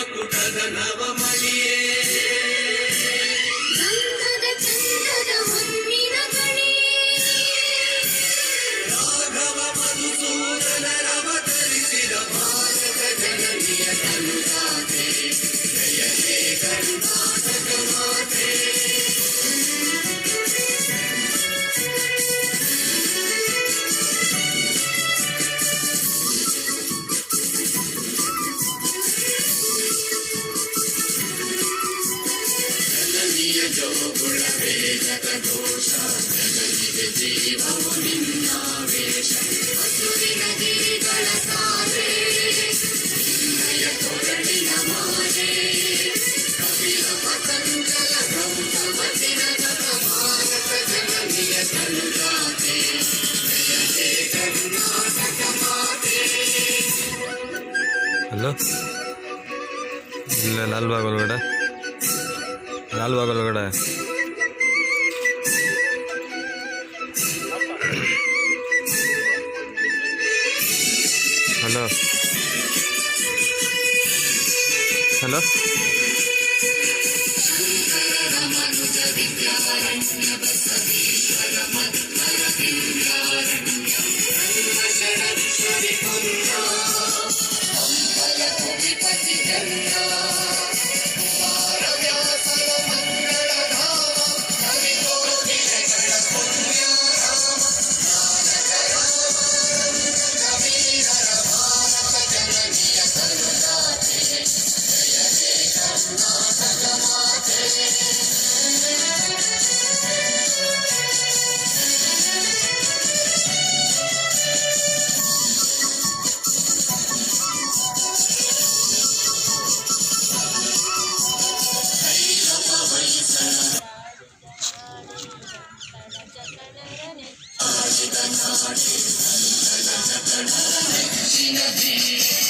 ಮಾತು ಗಗನವ ಮಣಿಯೇ. ಗಂಧದ ಚಂದದ ಹೊನ್ನಿನ ಕಣಿಯೇ ರಾಘವ ಮಧುಸೂದನರವತರಿಸಿದ ಭಾರತ ಜನನಿಯ ತಂದ ಹಲೋ ಇಲ್ಲ ಲಾಲ್ಬಾಗ್ ಒಳಗಡೆ నాలుగు కూడా hello hello Imagine a.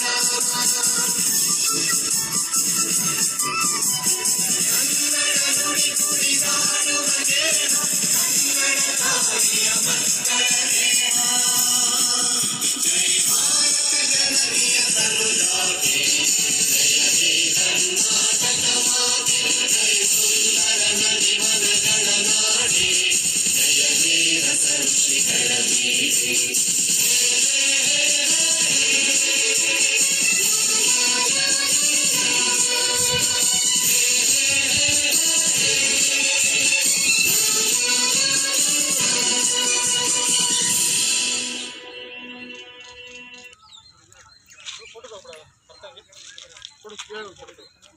Come on, come on. por izquierda.